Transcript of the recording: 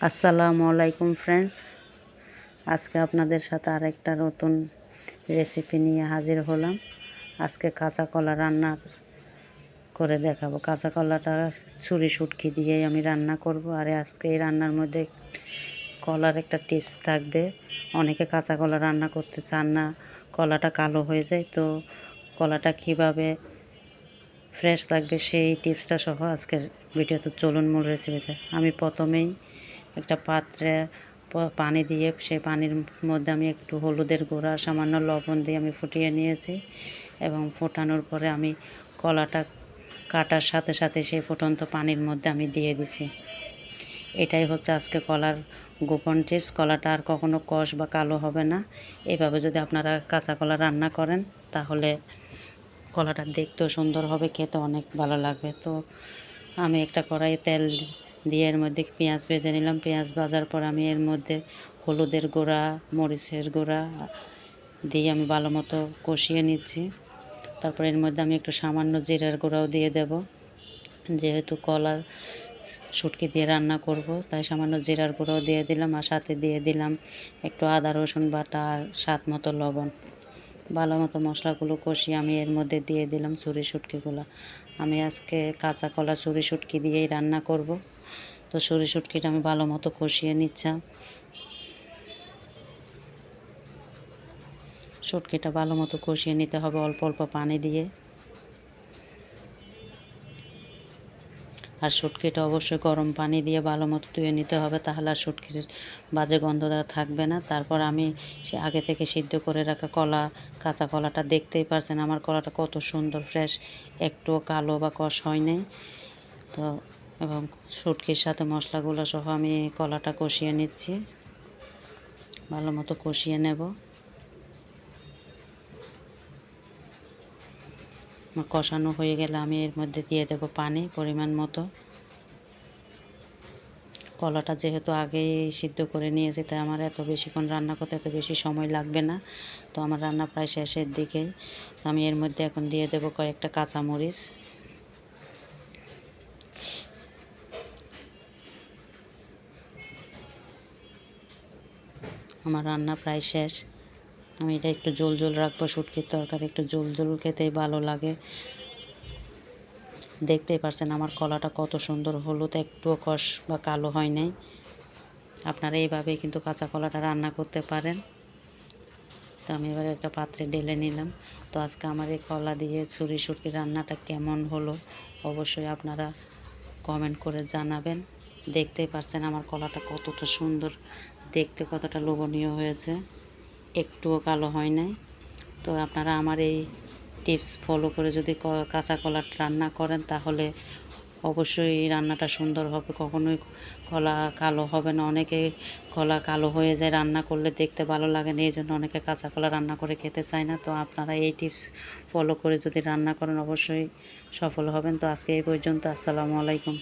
আসসালামু আলাইকুম ফ্রেন্ডস আজকে আপনাদের সাথে আরেকটা নতুন রেসিপি নিয়ে হাজির হলাম। আজকে কাঁচা কলা রান্নার করে দেখাবো। কাঁচা কলাটা ছুরি সুটকি দিয়েই আমি রান্না করব। আর আজকে এই রান্নার মধ্যে কলার একটা টিপস থাকবে। অনেকে কাঁচা কলা রান্না করতে চান না, কলাটা কালো হয়ে যায়, তো কলাটা কীভাবে ফ্রেশ থাকবে সেই টিপসটা সহ আজকের ভিডিওতে চলুন মূল রেসিপিতে আমি প্রথমেই একটা পাত্রে পানি দিয়ে সেই পানির মধ্যে আমি একটু হলুদের গুঁড়া, সামান্য লবণ দিয়ে আমি ফুটিয়ে নিয়েছি এবং ফোটানোর পরে আমি কলাটা কাটার সাথে সাথে সেই ফুটন্ত পানির মধ্যে আমি দিয়ে দিছি। এটাই হচ্ছে আজকে কলার গোপন টিপস। কলাটা আর কখনো কষ বা কালো হবে না। এভাবে যদি আপনারা কাঁচা কলা রান্না করেন, তাহলে কলাটা দেখতেও সুন্দর হবে খেতে অনেক ভালো লাগবে। তো আমি একটা কড়াইয়ে তেল দিয়ে এর মধ্যে পেঁয়াজ ভেজে নিলাম। পেঁয়াজ ভাজার পর আমি এর মধ্যে হলুদের গুঁড়া, মরিচের গুঁড়া দিয়ে আমি ভালো মতো কষিয়ে নিচ্ছি। তারপর এর মধ্যে আমি একটু সামান্য জিরার গুঁড়াও দিয়ে দেব। যেহেতু কলা শুটকি দিয়ে রান্না করব, তাই সামান্য জিরার গুঁড়াও দিয়ে দিলাম আর সাথে দিয়ে দিলাম একটু আদা, রসুন বাটা আর স্বাদ মতো লবণ। ভালো মতো মশলাগুলো কষিয়ে আমি এর মধ্যে দিয়ে দিলাম চুরি শুটকিগুলো। আমি আজকে কাঁচা কলা চুরি শুটকি দিয়েই রান্না করব। তো সরি শুটকিটা আমি ভালো মতো কষিয়ে নিচ্ছাম শুটকিটা ভালো মতো কষিয়ে নিতে হবে অল্প অল্প পানি দিয়ে। আর শুটকিটা অবশ্যই গরম পানি দিয়ে ভালো মতো ধুয়ে নিতে হবে, তাহলে আর শুটকির বাজে গন্ধ দ্বারা থাকবে না। তারপর আমি সে আগে থেকে সিদ্ধ করে রাখা কলা, কাঁচা কলাটা দেখতেই পারছেন আমার কলাটা কত সুন্দর, ফ্রেশ, একটুও কালো বা কষ হয় নাই তো এবং শুটকির সাথে মশলাগুলো সহ আমি কলাটা কষিয়ে নিচ্ছি। ভালো মতো কষিয়ে নেব। কষানো হয়ে গেলে আমি এর মধ্যে দিয়ে দেব পানি পরিমাণ মতো। কলাটা যেহেতু আগেই সিদ্ধ করে নিয়েছি, তাই আমার এত বেশিক্ষণ রান্না করতে এত বেশি সময় লাগবে না। তো আমার রান্না প্রায় শেষের দিকেই। আমি এর মধ্যে এখন দিয়ে দেব কয়েকটা কাঁচামরিচ। আমার রান্না প্রায় শেষ। আমি এটা একটু জল জল রাখব, শুটকির তরকারি একটু জল জল খেতেই ভালো লাগে। দেখতেই পারছেন আমার কলাটা কত সুন্দর হলুদ, একটুও কষ বা কালো হয় নাই। আপনারা এইভাবে কিন্তু কাঁচা কলাটা রান্না করতে পারেন। তো আমি এবার একটা পাত্রে ঢেলে নিলাম। তো আজকে আমার এই কলা দিয়ে ছুরি সুটকি রান্নাটা কেমন হলো অবশ্যই আপনারা কমেন্ট করে জানাবেন। দেখতেই পারছেন আমার কলাটা কতটা সুন্দর দেখতে কতটা লোভনীয় হয়েছে। একটুও কালো হয় নাই। তো আপনারা আমার এই টিপস ফলো করে যদি কাঁচা কলা রান্না করেন, তাহলে অবশ্যই রান্নাটা সুন্দর হবে। কখনোই কলা কালো হবে না। অনেকে কলা কালো হয়ে যায় রান্না করলে দেখতে ভালো লাগে না। এই জন্য অনেকে কাঁচা কলা রান্না করে খেতে চায় না। তো আপনারা এই টিপস ফলো করে যদি রান্না করেন, অবশ্যই সফল হবেন। তো আজকে এই পর্যন্ত। আসসালামু আলাইকুম।